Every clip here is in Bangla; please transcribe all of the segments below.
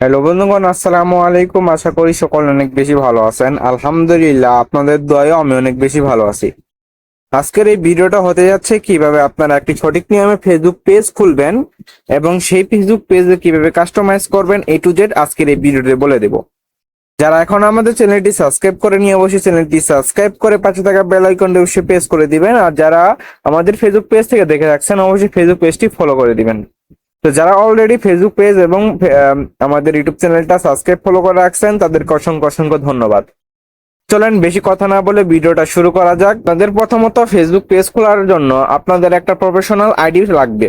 হ্যালো বন্ধুগণ, আসসালামু আলাইকুম। আশা করি সকল অনেক বেশি ভালো আছেন। আলহামদুলিল্লাহ, আপনাদের দয়াও আমি অনেক বেশি ভালো আছি। আজকের এই ভিডিওটা হতে যাচ্ছে কীভাবে আপনারা একটি সঠিক নিয়মে ফেসবুক পেজ খুলবেন এবং সেই ফেসবুক পেজে কীভাবে কাস্টমাইজ করবেন এ টু জেড আজকের এই ভিডিওতে বলে দেব। যারা এখন আমাদের চ্যানেলটি সাবস্ক্রাইব করে নিয়ে অবশ্যই চ্যানেলটি সাবস্ক্রাইব করে পাশে থাকা বেল আইকনটি অবশ্যই প্রেস করে দিবেন। আর যারা আমাদের ফেসবুক পেজ থেকে দেখে রাখছেন, অবশ্যই ফেসবুক পেজটি ফলো করে দিবেন। তো যারা অলরেডি ফেসবুক পেজ এবং আমাদের ইউটিউব চ্যানেলটা সাবস্ক্রাইব ফলো করে রাখছেন, তাদেরকে অসংখ্য অসংখ্য ধন্যবাদ। চলেন বেশি কথা না বলে ভিডিওটা শুরু করা যাক। তাদের প্রথমত ফেসবুক পেজ খোলার জন্য আপনাদের একটা প্রফেশনাল আইডি লাগবে।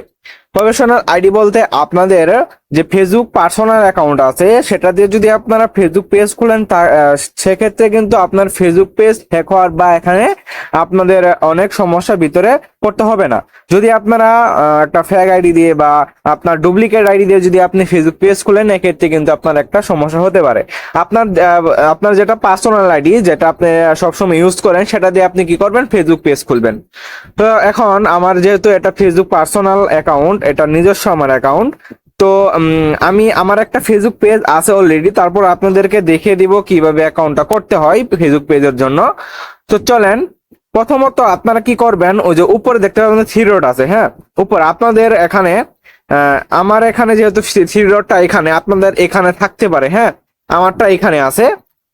প্রফেশনাল আইডি বলতে আপনাদের যে ফেসবুক পার্সোনাল অ্যাকাউন্ট আছে, সেটা দিয়ে যদি আপনারা ফেসবুক পেজ খুলেন, তা সেক্ষেত্রে কিন্তু আপনার ফেসবুক পেজ হ্যাক হওয়ার বা এখানে আপনাদের অনেক সমস্যার ভিতরে পড়তে হবে না। যদি আপনারা একটা ফ্যাগ আইডি দিয়ে বা আপনার ডুপ্লিকেট আইডি দিয়ে যদি আপনি ফেসবুক পেজ খুলেন, এক্ষেত্রে কিন্তু আপনার একটা সমস্যা হতে পারে। আপনার আপনার যেটা পার্সোনাল আইডি যেটা আপনি সবসময় ইউজ করেন, সেটা দিয়ে আপনি কি করবেন? ফেসবুক পেজ খুলবেন। তো এখন আমার যেহেতু এটা ফেসবুক পার্সোনাল অ্যাকাউন্ট এটা নিজস্ব আমার অ্যাকাউন্ট তো আমি, আমার একটা ফেসবুক পেজ আছে অলরেডি তারপর আপনাদেরকে দেখিয়ে দিব কীভাবে অ্যাকাউন্টটা করতে হয় ফেসবুক পেজের জন্য। তো চলেন, প্রথমত আপনারা কি করবেন, ওই যে উপরে দেখতে পাবেন থ্রি রোড আছে হ্যাঁ? উপর, আপনাদের এখানে আমার এখানে যেহেতু থ্রি রোডটা এখানে, আপনাদের এখানে থাকতে পারে হ্যাঁ? আমারটা এখানে আছে।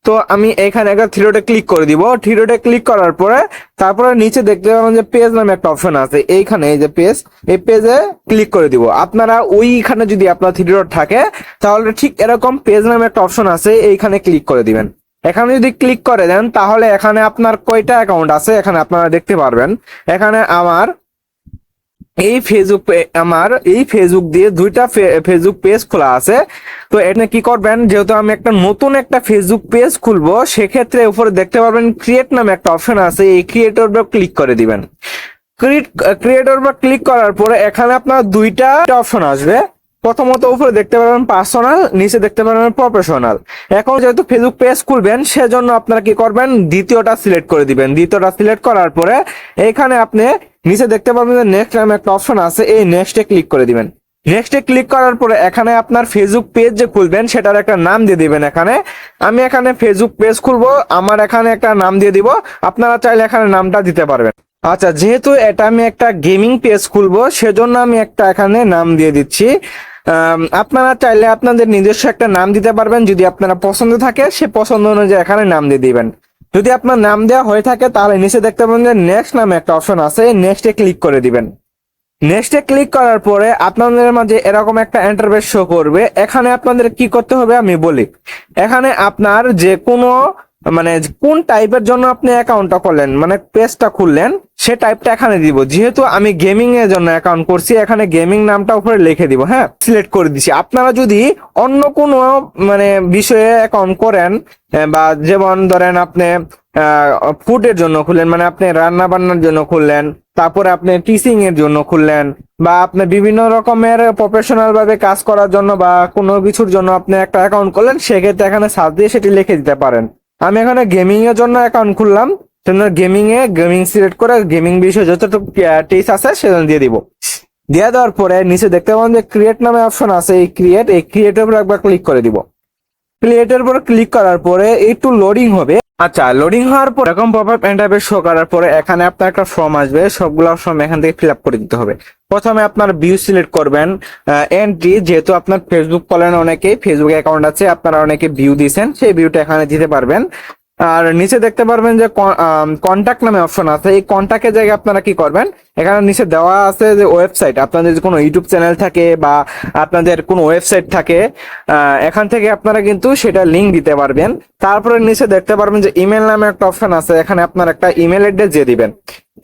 তো আমি এখানে একটা থ্রি রোডে ক্লিক করে দিব। থ্রি রোডে ক্লিক করার পরে তারপরে নিচে দেখতে পাবেন যে পেজ নামে একটা অপশন আছে। এইখানে এই যে পেজ এই পেজে ক্লিক করে দিব। আপনারা ওইখানে যদি আপনার থ্রি রোড থাকে, তাহলে ঠিক এরকম পেজ নামে একটা অপশন আছে, এইখানে ক্লিক করে দিবেন। এখানে যদি ক্লিক করে দেন, তাহলে এখানে আপনার কয়টা অ্যাকাউন্ট আছে? এখানে আপনারা দেখতে পারবেন। এখানে আমার এই ফেসবুক আমার এই ফেসবুক দিয়ে দুইটা ফেসবুক পেজ খোলা আছে। তো এটা কি করবেন, যেহেতু আমি একটা নতুন একটা ফেসবুক পেজ খুলবো, সেক্ষেত্রে উপরে দেখতে পারবেন ক্রিয়েট নামে একটা অপশন আছে, এই ক্রিয়েটর ক্লিক করে দিবেন। ক্রিয়েটর বা ক্লিক করার পরে এখানে আপনার দুইটা অপশন আসবে। প্রথমত উপরে দেখতে পারবেন পার্সোনাল নিচে দেখতে পারবেন প্রফেশনাল এখন যেহেতু ফেসবুক পেজ খুলবেন, সেজন্য আপনারা কি করবেন, দ্বিতীয়টা সিলেক্ট করে দিবেন। দ্বিতীয়টা সিলেক্ট করার পরে এখানে আপনি নিচে দেখতে পাবেন যে নেক্সট নামে একটা অপশন আছে, এই নেক্সটে ক্লিক করে দিবেন। নেক্সটে ক্লিক করার পরে এখানে আপনার ফেসবুক পেজ যে খুলবেন, সেটার একটা নাম দিয়ে দিবেন এখানে। আমি এখানে ফেসবুক পেজ খুলবো, আমার এখানে একটা নাম দিয়ে দিব, আপনারা চাইলে এখানে নামটা দিতে পারবেন। আচ্ছা যেহেতু এটা আমি একটা গেমিং পেজ খুলবো, সেজন্য আমি একটা এখানে নাম দিয়ে দিচ্ছি। আপনারা চাইলে আপনাদের নিজস্ব একটা নাম দিতে পারবেন, যদি আপনারা পছন্দ থাকে, সে পছন্দ অনুযায়ী এখানে নাম দিয়ে দিবেন। যদি আপনার নাম দেওয়া হয়ে থাকে, তাহলে নিচে দেখতে পাবেন যে নেক্সট নামে একটা অপশন আছে নেক্সটে ক্লিক করে দিবেন। নেক্সটে ক্লিক করার পরে আপনাদের মাঝে এরকম একটা ইন্টারভেস শো করবে। এখানে আপনাদের কি করতে হবে আমি বলি। এখানে আপনার যে কোনো মানে কোন টাইপের জন্য আপনি অ্যাকাউন্টটা করলেন মানে পেজটা খুললেন, সে টাইপটা এখানে দিব। যেহেতু আমি গেমিং এর জন্য অ্যাকাউন্ট করছি, এখানে গেমিং নামটা উপরে লিখে দিব হ্যাঁ? সিলেক্ট করে দিছি। আপনারা যদি অন্য কোনো মানে বিষয়ে অ্যাকাউন্ট করেন বা যেমন ধরেন আপনি ফুডের জন্য খুললেন মানে আপনি রান্না বান্নার জন্য খুললেন, তারপরে আপনি টিচিং এর জন্য খুললেন, বা আপনি বিভিন্ন রকমের প্রফেশনাল ভাবে কাজ করার জন্য বা কোনো কিছুর জন্য আপনি একটা অ্যাকাউন্ট করলেন, সেক্ষেত্রে এখানে সার্চ দিয়ে সেটি লিখে দিতে পারেন। আমি এখানে গেমিং এর জন্য অ্যাকাউন্ট খুললাম। গেমিং এ গেমিং সিলেক্ট করে গেমিং বিষয়ে যতটুকু টেস্ট আছে সেজন্য দিয়ে দিব। দিয়ে দেওয়ার পরে নিচে দেখতে পাবেন যে ক্রিয়েট নামে অপশন আছে। এই ক্রিয়েট এই ক্রিয়েটের উপর একবার ক্লিক করে দিব। ক্রিয়েটের উপর ক্লিক করার পরে একটু লোডিং হবে। আচ্ছা লোডিং হওয়ার পর এরকম পপ আপ শো করার পরে এখানে আপনার একটা ফর্ম আসবে, সবগুলো ফর্ম এখান থেকে ফিল আপ করে দিতে হবে। প্রথমে আপনার ভিউ সিলেক্ট করবেন এন্ট্রি যেহেতু আপনার ফেসবুক কলেন অনেকেই ফেসবুক অ্যাকাউন্ট আছে, আপনারা অনেকে ভিউ দিয়েছেন, সেই ভিউটা এখানে দিতে পারবেন। আর নিচে দেখতে পারবেন যে কন্ট্যাক্ট নামে অপশন আছে। এই কন্ট্যাক্টের জায়গায় আপনারা কি করবেন? এখানে নিচে দেওয়া আছে যে ওয়েবসাইট আপনাদের কোনো ইউটিউব চ্যানেল থাকে বা আপনাদের কোনো ওয়েবসাইট থাকে এখান থেকে আপনারা কিন্তু সেটা লিঙ্ক দিতে পারবেন। তারপরে নিচে দেখতে পারবেন যে ইমেল নামে একটা অপশন আছে। এখানে আপনার একটা ইমেল অ্যাড্রেস দিয়ে দিবেন।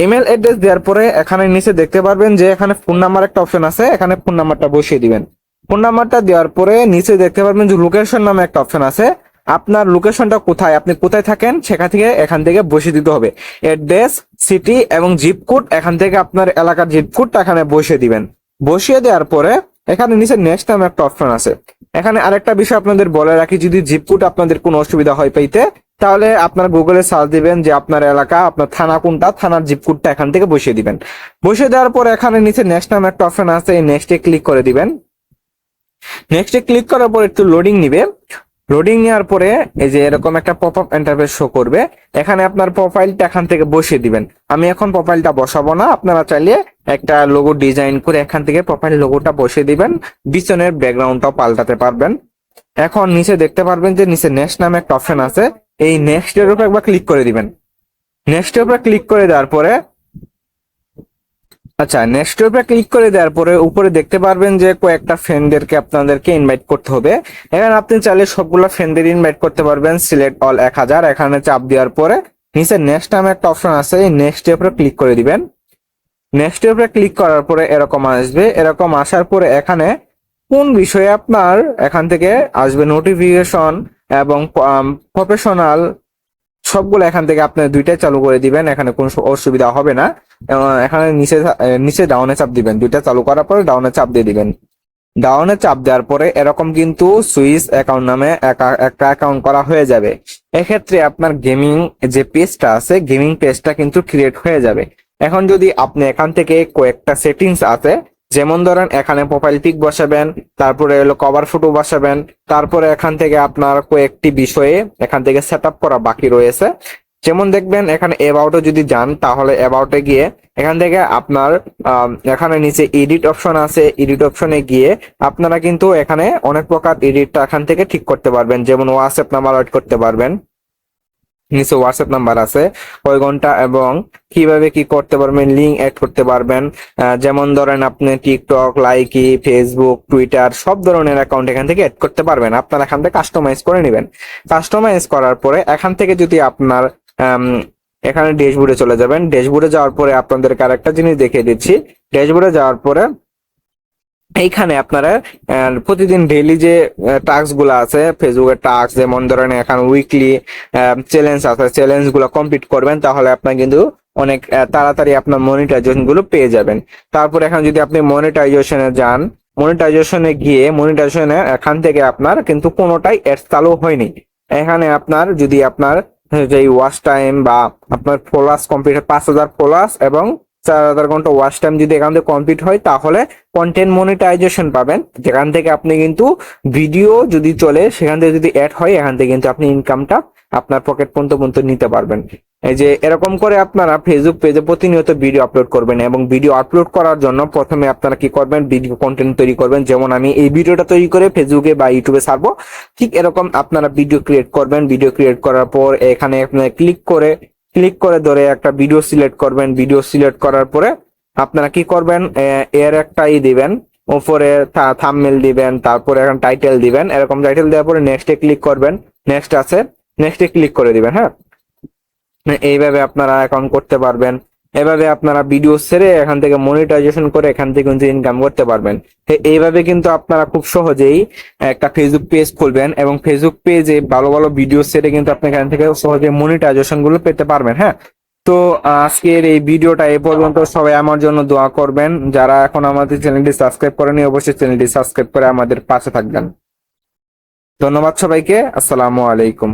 ইমেল অ্যাড্রেস দেওয়ার পরে এখানে নিচে দেখতে পারবেন যে এখানে ফোন নাম্বার একটা অপশন আছে। এখানে ফোন নাম্বারটা বসিয়ে দিবেন। ফোন নাম্বারটা দেওয়ার পরে নিচে দেখতে পারবেন যে লোকেশন নামে একটা অপশন আছে। আপনার লোকেশনটা কোথায়? আপনি কোথায় থাকেন? সেখান থেকে এখান থেকে বসিয়ে দিতে হবে। অ্যাড্রেস, সিটি এবং জিপ কোড এখান থেকে আপনার এলাকার জিপ এখানে বসিয়ে দিবেন। বসিয়ে দেওয়ার পরে এখানে নিচে নেক্সট নামে একটা অপশন আছে। এখানে আরেকটা বিষয় আপনাদের বলে রাখি, যদি জিপ কোড আপনাদের কোনো অসুবিধা হয় পাইতে, তাহলে আপনার গুগলে সার্চ দিবেন যে আপনার এলাকা, আপনার থানা কোনটা, থানার জিপ কোডটা এখান থেকে বসিয়ে দিবেন। বসিয়ে দেওয়ার পর এখানে নিচে নেক্সট নামে একটা অপশন আছে, এই নেক্সটে ক্লিক করে দিবেন। নেক্সটে ক্লিক করার পর একটু লোডিং নিবে। লোডিং নেওয়ার পরে এই যে এরকম একটা পপ আপ ইন্টারফেস শো করবে, এখানে আপনার প্রোফাইলটা এখান থেকে বসিয়ে দিবেন। আমি এখন প্রোফাইলটা বসাবো না, আপনারা চাইলে একটা লোগো ডিজাইন করে এখান থেকে প্রোফাইল লোগোটা বসিয়ে দিবেন, পিছনের ব্যাকগ্রাউন্ডটাও পাল্টাতে পারবেন। এখন নিচে দেখতে পারবেন যে নিচে নেক্সট নামে একটা অপশন আছে, এই নেক্সট এর উপর একবার ক্লিক করে দিবেন। নেক্সট এর উপর ক্লিক করে দেওয়ার পরে আচ্ছা নেক্সট উপরে ক্লিক করে দেওয়ার পরে উপরে দেখতে পারবেন যে কয়েকটা ফ্রেন্ডদেরকে আপনাদেরকে ইনভাইট করতে হবে। এখানে আপনি চাইলে সবগুলো ফ্রেন্ডদের ইনভাইট করতে পারবেন। সিলেক্ট অল এক হাজার। এখানে চাপ দেওয়ার পরে নিচে নেক্সট নামে একটা অপশন আছে। এই নেক্সট উপরে ক্লিক করে দিবেন। নেক্সট উপরে ক্লিক করার পরে এরকম আসবে। এরকম আসার পরে এখানে কোন বিষয়ে আপনার এখান থেকে আসবে নোটিফিকেশন এবং প্রফেশনাল সবগুলো এখান থেকে আপনি দুইটাই চালু করে দিবেন, এখানে কোনো অসুবিধা হবে না। এখানে নিচে নিচে ডাউনে চাপ দিবেন। দুইটা চালু করার পরে ডাউনে চাপ দিয়ে দিবেন। ডাউনে চাপ দেওয়ার পরে এরকম কিন্তু সুইস অ্যাকাউন্ট নামে একা- একটা অ্যাকাউন্ট করা হয়ে যাবে। এক্ষেত্রে আপনার গেমিং যে পেজটা আছে গেমিং পেজটা কিন্তু ক্রিয়েট হয়ে যাবে। এখন যদি আপনি এখান থেকে কয়েকটা সেটিংস আছে যেমন ধরেন, এখানে প্রোফাইল পিক বসাবেন, তারপরে হলো কভার ফটো বসাবেন, তারপরে এখান থেকে আপনার কয়েকটি বিষয়ে এখান থেকে সেট করা বাকি রয়েছে। যেমন দেখবেন, এখানে অ্যাবাউটে যদি যান, তাহলে অ্যাবাউটে গিয়ে এখান থেকে আপনার এখানে নিচে এডিট অপশন আছে। এডিট অপশনে গিয়ে আপনারা কিন্তু এখানে অনেক প্রকার এডিটটা এখান থেকে ঠিক করতে পারবেন। যেমন হোয়াটসঅ্যাপ নাম্বার অ্যাড করতে পারবেন। নিচে হোয়াটসঅ্যাপ নাম্বার আছে। কয় ঘণ্টা এবং কীভাবে কি করতে পারবেন লিঙ্ক অ্যাড করতে পারবেন। যেমন ধরেন আপনি টিকটক লাইকি ফেসবুক টুইটার সব ধরনের অ্যাকাউন্ট এখান থেকে অ্যাড করতে পারবেন। আপনারা এখান থেকে কাস্টমাইজ করে নেবেন। কাস্টমাইজ করার পরে এখান থেকে যদি আপনার এখানে ড্যাশবোর্ডে চলে যাবেন। ড্যাশবোর্ডে যাওয়ার পরে আপনাদেরকে আরেকটা জিনিস দেখিয়ে দিচ্ছি। ড্যাশবোর্ডে যাওয়ার পরে এইখানে আপনারা প্রতিদিন ডেইলি যে টাস্কগুলো আছে ফেসবুকের টাস্ক যেমন ধরেন এখন উইকলি চ্যালেঞ্জ আছে চ্যালেঞ্জগুলো কমপ্লিট করবেন, তাহলে আপনার কিন্তু অনেক তাড়াতাড়ি আপনার মনিটাইজেশনগুলো পেয়ে যাবেন। তারপর এখন যদি আপনি মনিটাইজেশনে যান মনিটাইজেশনে গিয়ে মনিটাইজেশনে এখান থেকে আপনার কিন্তু কোনোটাই অ্যাডস চালু হয়নি। এখানে আপনার যদি আপনার যে ওয়াচ টাইম বা আপনার ফলোয়ার্স কমপ্লিট পাঁচ হাজার ফলোয়ার্স এবং চার হাজার ঘণ্টা ওয়াচ টাইম যদি এখান থেকে কমপ্লিট হয়, তাহলে কন্টেন্ট মনিটাইজেশন পাবেন। যেখান থেকে আপনি কিন্তু ভিডিও যদি চলে, সেখান থেকে যদি অ্যাড হয়, এখান থেকে কিন্তু আপনি ইনকামটা আপনার পকেট পর্যন্ত পর্যন্ত নিতে পারবেন। এই যে, এরকম করে আপনারা ফেসবুক পেজে প্রতিনিয়ত ভিডিও আপলোড করবেন এবং ভিডিও আপলোড করার জন্য প্রথমে আপনারা কি করবেন? ভিডিও কন্টেন্ট তৈরি করবেন। যেমন আমি এই ভিডিওটা তৈরি করে ফেসবুকে বা ইউটিউবে ছাড়বো। ঠিক এরকম আপনারা ভিডিও ক্রিয়েট করবেন। ভিডিও ক্রিয়েট করার পর এখানে আপনারা ক্লিক করে ক্লিক করে ধরে একটা ভিডিও সিলেক্ট করবেন। ভিডিও সিলেক্ট করার পরে আপনারা কি করবেন? এর একটা ই দিবেন, উপরে থামমেল দিবেন, তারপরে এখন টাইটেল দিবেন। এরকম টাইটেল দেওয়ার পরে নেক্সটে ক্লিক করবেন। নেক্সট আছে। নেক্সটে ক্লিক করে দিবেন হ্যাঁ? এইভাবে আপনারা অ্যাকাউন্ট করতে পারবেন। এভাবে আপনারা ভিডিও ছেড়ে এখান থেকে মনিটাইজেশন করে এখান থেকে কিন্তু ইনকাম করতে পারবেন। এইভাবে কিন্তু আপনারা খুব সহজেই একটা ফেসবুক পেজ খুলবেন এবং ফেসবুক পেজে ভালো ভালো ভিডিও ছেড়ে কিন্তু আপনি এখান থেকে সহজে মনিটাইজেশনগুলো পেতে পারবেন হ্যাঁ? তো, আজকের এই ভিডিওটা এ পর্যন্ত সবাই আমার জন্য দোয়া করবেন। যারা এখন আমাদের চ্যানেলটি সাবস্ক্রাইব করেনি, অবশ্যই চ্যানেলটি সাবস্ক্রাইব করে আমাদের পাশে থাকবেন। ধন্যবাদ সবাইকে। আসসালামু আলাইকুম।